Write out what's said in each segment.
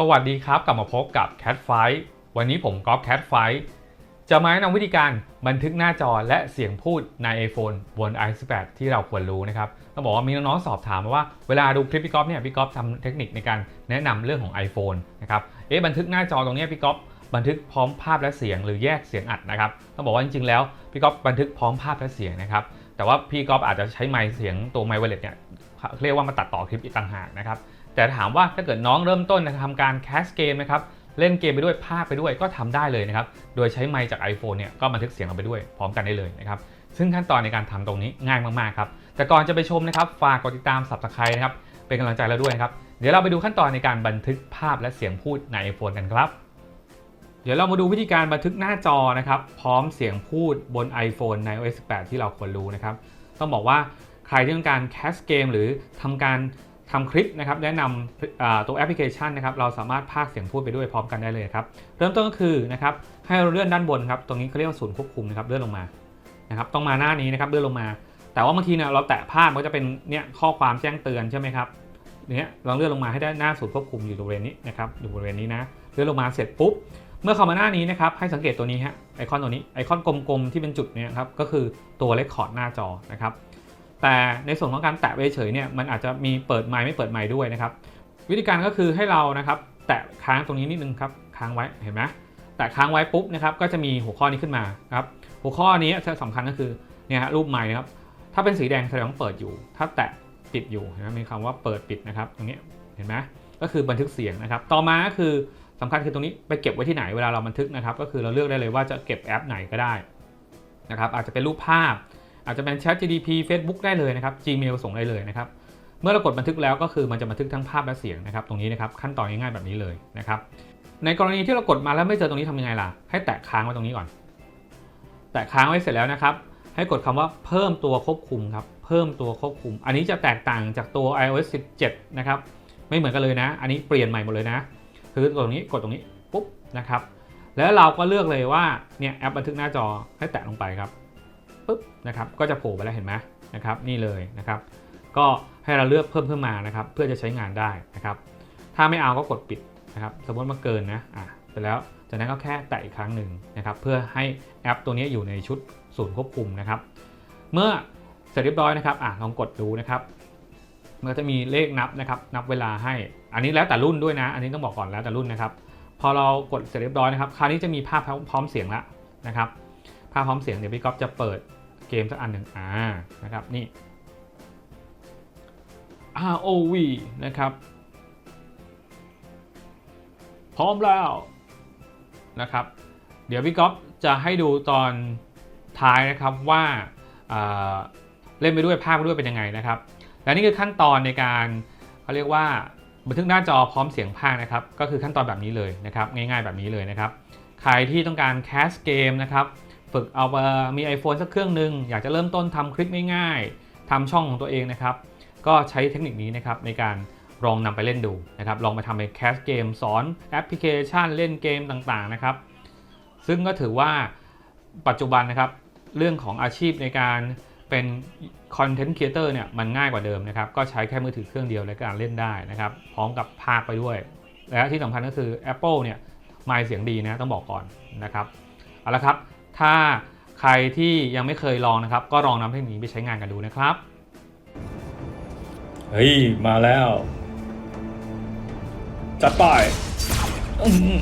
สวัสดีครับ กลับมาพบกับ Cat Fight วันนี้ผมก๊อฟ Cat Fight จะมาแนะนำวิธีการบันทึกหน้าจอและเสียงพูดใน iPhone บน i18 ที่เราควรรู้นะครับต้องบอกว่ามีน้องๆสอบถามมาว่าเวลาดูคลิปพี่ก๊อฟเนี่ยพี่ก๊อฟทำเทคนิคในการแนะนำเรื่องของ iPhone นะครับเอ๊ะบันทึกหน้าจอตรงนี้พี่ก๊อฟบันทึกพร้อมภาพและเสียงหรือแยกเสียงอัดนะครับต้องบอกว่าจริงๆแล้วพี่ก๊อฟบันทึกพร้อมภาพและเสียงนะครับแต่ว่าพี่ก๊อฟอาจจะใช้ไมค์เสียงตัวไมค์ไวเลสเนี่ยเรียกว่ามาตัดต่อคลิปอีกต่างหากนะครับ แต่ถามว่าถ้าเกิดน้องเริ่มต้นนะทำการแคสเกมนะครับเล่นเกมไปด้วยภาพไปด้วยก็ทำได้เลยนะครับ โดยใช้ไมค์จาก iPhone เนี่ยก็บันทึกเสียงลงไปด้วยพร้อมกันได้เลยนะครับ ซึ่งขั้นตอนในการทำตรงนี้ง่ายมากๆครับ แต่ก่อนจะไปชมนะครับฝากกดติดตาม Subscribe นะครับ เป็นกำลังใจเราด้วยนะครับ เดี๋ยวเราไปดูขั้นตอนในการบันทึกภาพและเสียงพูดใน iPhone กันครับ เดี๋ยวเรามาดูวิธีการบันทึกหน้าจอนะครับพร้อมเสียงพูดบน iPhone ใน iOS 18 ที่เราควรรู้นะครับ ต้องบอกว่าใครที่ต้องการแคสเกมหรือทำการ ทำคลิปนะครับแนะนำตัวแอปพลิเคชันนะครับเราสามารถพากเสียงพูดไปด้วยพร้อมกันได้เลยครับเริ่มต้นก็คือนะครับให้เราเลื่อนด้านบนครับตรงนี้เขาเรียกว่าศูนย์ควบคุมนะครับเลื่อนลงมานะครับต้องมาหน้านี้นะครับเลื่อนลงมา แต่ว่าบางทีเนี่ยเราแตะภาพมันก็จะเป็นเนี่ยข้อความแจ้งเตือนใช่ไหมครับเนี่ยลองเลื่อนลงมาให้ได้หน้าศูนย์ควบคุมอยู่บริเวณนี้นะครับอยู่บริเวณนี้นะเลื่อนลงมาเสร็จปุ๊บเมื่อเข้ามาหน้านี้นะครับให้สังเกตตัวนี้ฮะไอคอนตัวนี้ไอคอนกลมๆที่เป็นจุดเนี่ยครับก็คือตัวเลคคอร์ดหน้าจอนะครับ แต่ในส่วนของการแตะไปเฉยเนี่ยมันอาจจะมีเปิดไมค์ไม่เปิดไมค์ด้วยนะครับ วิธีการก็คือให้เรานะครับแตะค้างตรงนี้นิดนึงครับค้างไว้เห็นไหมแตะค้างไว้ปุ๊บนะครับก็จะมีหัวข้อนี้ขึ้นมาครับหัวข้อนี้สำคัญก็คือเนี่ยฮะรูปไมค์นะครับถ้าเป็นสีแดงแสดงว่าเปิดอยู่ ถ้าแตะปิดอยู่เห็นไหมมีคำว่าเปิดปิดนะครับตรงนี้เห็นไหมก็คือบันทึกเสียงนะครับ ต่อมาก็คือสำคัญคือตรงนี้ไปเก็บไว้ที่ไหนเวลาเราบันทึกนะครับ ก็คือเราเลือกได้เลยว่าจะเก็บแอปไหนก็ได้นะครับอาจจะเป็นรูปภาพ อาจจะเป็น Chat GDP Facebook ได้เลยนะครับ Gmail ส่งได้เลยนะครับ เมื่อเรากดบันทึกแล้วก็คือมันจะบันทึกทั้งภาพและเสียงนะครับ ตรงนี้นะครับขั้นตอนง่ายๆแบบนี้เลยนะครับ ในกรณีที่เรากดมาแล้วไม่เจอตรงนี้ทำยังไงล่ะ ให้แตะค้างไว้ตรงนี้ก่อน แตะค้างไว้เสร็จแล้วนะครับ ให้กดคำว่าเพิ่มตัวควบคุมครับ เพิ่มตัวควบคุม อันนี้จะแตกต่างจากตัว iOS 17 นะครับ ไม่เหมือนกันเลยนะ อันนี้เปลี่ยนใหม่หมดเลยนะ คือตรงนี้กดตรงนี้ปุ๊บนะครับ แล้วเราก็เลือกเลยว่าเนี่ยแอปบันทึกหน้าจอให้แตะลงไปครับ ปุ๊บนะครับก็จะโผล่ไปแล้วเห็นไหมนะครับนี่เลยนะครับก็ให้เราเลือกเพิ่มเพิ่มมานะครับเพื่อจะใช้งานได้นะครับถ้าไม่เอาก็กดปิดนะครับสมมติมาเกินนะอะเสร็จแล้วจากนั้นก็แค่แตะอีกครั้งหนึ่งนะครับเพื่อให้แอปตัวนี้อยู่ในชุดศูนย์ควบคุมนะครับ เมื่อเสร็จเรียบร้อยนะครับอะลองกดดูนะครับมันจะมีเลขนับนะครับนับเวลาให้ อันนี้แล้วแต่รุ่นด้วยนะ อันนี้ต้องบอกก่อนแล้วแต่รุ่นนะครับ พอเรากดเสร็จเรียบร้อยนะครับ คราวนี้จะมีภาพพร้อมเสียงแล้วนะครับ ภาพพร้อมเสียงเดี๋ยวพี่ก๊อฟจะเปิด เกมสักอันหนึ่งอ่านะครับนี่ ROV นะครับ พร้อมแล้วนะครับ เดี๋ยวพี่ก๊อฟจะให้ดูตอนท้ายนะครับว่าเล่นไปด้วยภาพไปด้วยเป็นยังไงนะครับ และนี่คือขั้นตอนในการเขาเรียกว่าบันทึกหน้าจอพร้อมเสียงภาคนะครับ ก็คือขั้นตอนแบบนี้เลยนะครับ ง่ายๆแบบนี้เลยนะครับ ใครที่ต้องการแคสเกมนะครับ ฝึกเอามี iPhone สักเครื่องหนึ่งอยากจะเริ่มต้นทำคลิปง่ายๆทำช่องของตัวเองนะครับ ก็ใช้เทคนิคนี้นะครับในการลองนำไปเล่นดูนะครับ ลองไปทำเป็นแคสเกมสอนแอปพลิเคชันเล่นเกมต่างๆนะครับ ซึ่งก็ถือว่าปัจจุบันนะครับ เรื่องของอาชีพในการเป็นคอนเทนต์ครีเอเตอร์เนี่ยมันง่ายกว่าเดิมนะครับ ก็ใช้แค่มือถือเครื่องเดียวในการเล่นได้นะครับ พร้อมกับภาคไปด้วย และที่สำคัญก็คือ Apple เนี่ยไมค์เสียงดีนะต้องบอกก่อนนะครับเอาละครับ ถ้าใครที่ยังไม่เคยลองนะครับ ก็ลองนำเทคนิคนี้ไปใช้งานกันดูนะครับ เฮ้ย มาแล้ว จัดไปอื้อหือ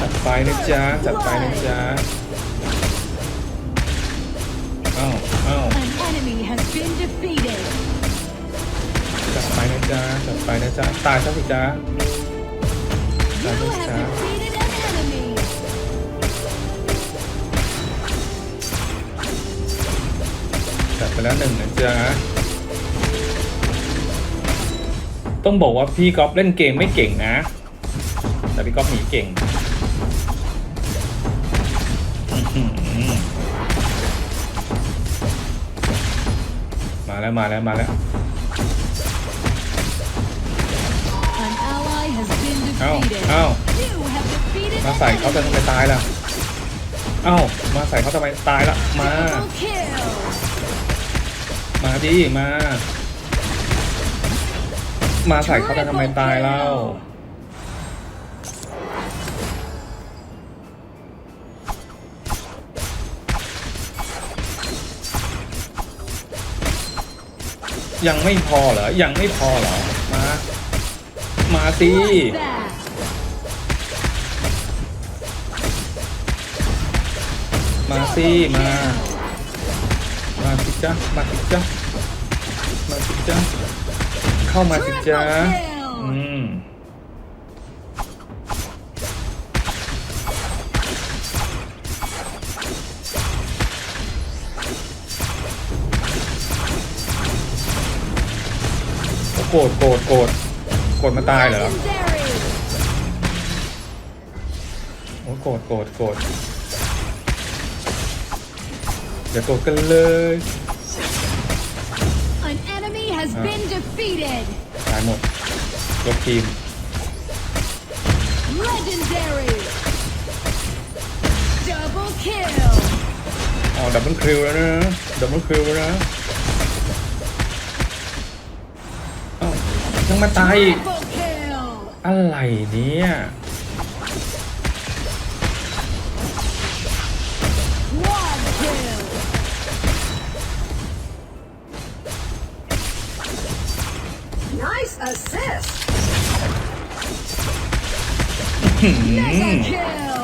จัดไปนะจ๊ะ จัดไปนะจ๊ะเอ้าเอ้า An enemy has been defeated. จัดไปนะจ๊ะ จัดไปนะจ๊ะ ตายซะสิจ๊ะ You That is have sad. defeated จัดไปแล้วหนึ่งนะจ๊ะต้องบอกว่าพี่ก๊อฟเล่นเกมไม่เก่งนะ แต่พี่ก๊อฟหนีเก่งอื้อหือมาแล้วมาแล้วมาแล้ว An ally has been เอ้า defeated. เอ้า You have defeated มา an ใส่เขาจะ enemy. ทำไมตายล่ะเอ้ามาใส่เขาทำไมตายละมา Double kill. มาดิมา มาใส่เขาแต่ทำไมตายเล่ายังไม่พอเหรอ ยังไม่พอเหรอ มา มาสิ Bloodbath. มาสิมา มาสิจ้ะมาสิจ้ะมาสิจ้ะเข้ามาสิจ้ะ Triple kill. อืมโกรธโกรธโกรธโกรธมาตายเหรอโอ้โกรธโกรธโกรธ อย่าโกรธกันเลย An enemy has Ah. been defeated. ตายหมดยกทีม Legendary. Double kill. อ๋อดับเบิลคิวแล้วนะดับเบิลคิวแล้วนะเอ้ายังมาตายอีก Triple kill. อะไรเนี่ย Nice assist. Mega kill.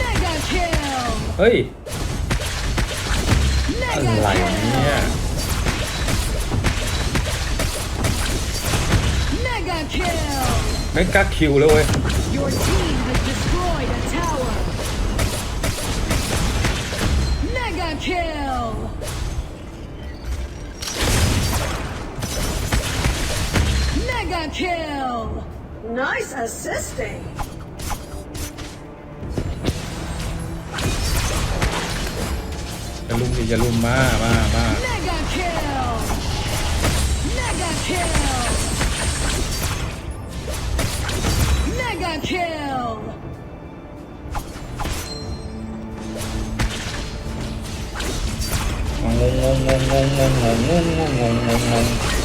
Mega kill. เฮ้ย Mega อะไรเนี่ย kill. Mega kill. ไม่กล้าคิวเลยเว้ย Your team kill. Nice assisting. อย่าลุมดิอย่าลุมมามามา Mega kill. Mega kill. Mega kill. งงงงงงงงงง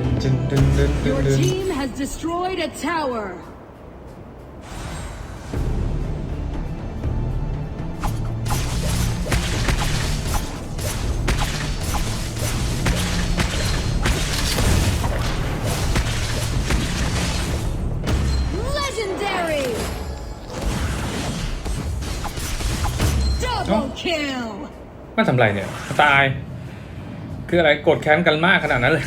จึนจึนจึนจึนจึน Your จึน team has destroyed a tower. Legendary. Double kill. มาทำไรเนี่ย ตาย คืออะไรกดแค้นกันมากขนาดนั้นเลย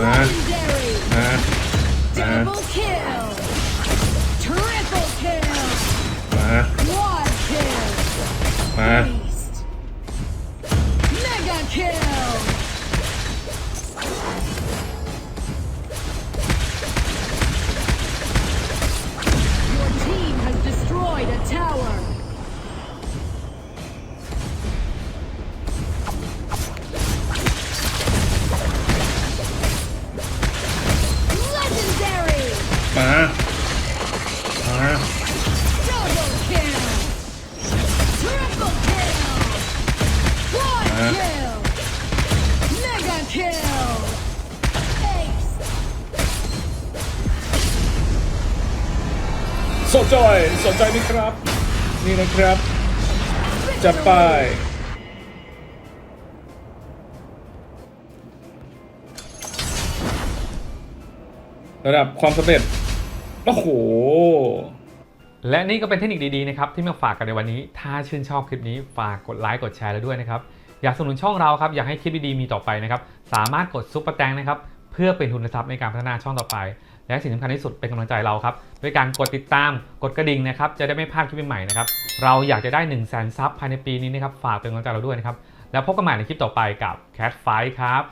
Legendary. Double kill. สนใจสนใจไหมครับ นี่นะครับจัดไป ระดับความสำเร็จ โอ้โห และนี่ก็เป็นเทคนิคดีๆนะครับ ที่มาฝากกันในวันนี้ ถ้าชื่นชอบคลิปนี้ฝากกดไลค์กดแชร์แล้วด้วยนะครับ อยากสนับสนุนช่องเราครับอยากให้คลิปดีๆมีต่อไปนะครับ สามารถกดซุปเปอร์แตงนะครับเพื่อเป็นทุนทรัพย์ในการพัฒนาช่องต่อไป และสิ่งสำคัญที่สุดเป็นกำลังใจเราครับด้วยการกดติดตามกดกระดิ่งนะครับจะได้ไม่พลาดคลิปใหม่ๆนะครับเราอยากจะได้1 0 0 0 0แสนซับภายในปีนี้นะครับฝากเป็นกำลังใจเราด้วยนะครับแล้วพบกันใหม่ในคลิปต่อไปกับ Cat Fight ครับ